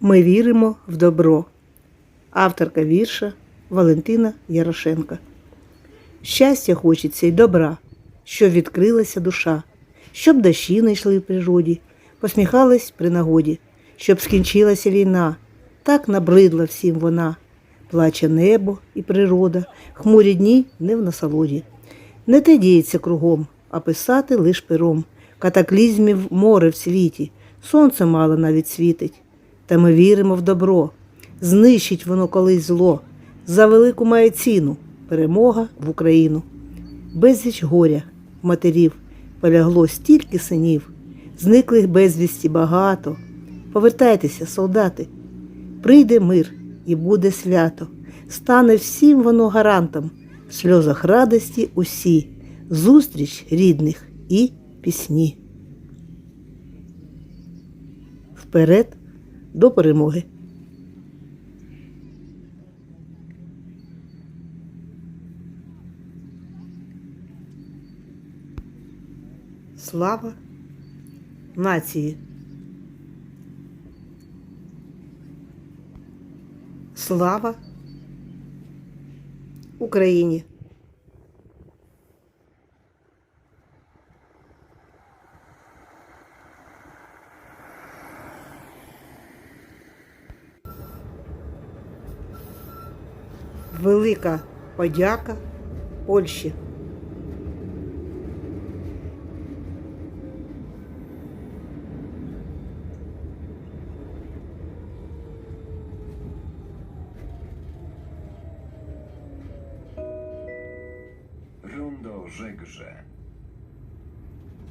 Ми віримо в добро. Авторка вірша Валентина Ярошенка. Щастя хочеться й добра, щоб відкрилася душа, щоб дощі не йшли в природі, посміхались при нагоді, щоб скінчилася війна, так набридла всім вона. Плаче небо і природа, хмурі дні не в насолоді. Не те діється кругом, а писати лиш пером. Катаклізмів море в світі, сонце мало навіть світить. Та ми віримо в добро. Знищить воно колись зло. За велику має ціну перемога в Україну. Безвіч горя, матерів, полягло стільки синів, зниклих безвісті багато. Повертайтеся, солдати, прийде мир і буде свято, стане всім воно гарантом, в сльозах радості усі, зустріч рідних і пісні. Вперед до перемоги. Слава нації. Слава Україні. Велика подяка Польщі. Rondo Żegrze.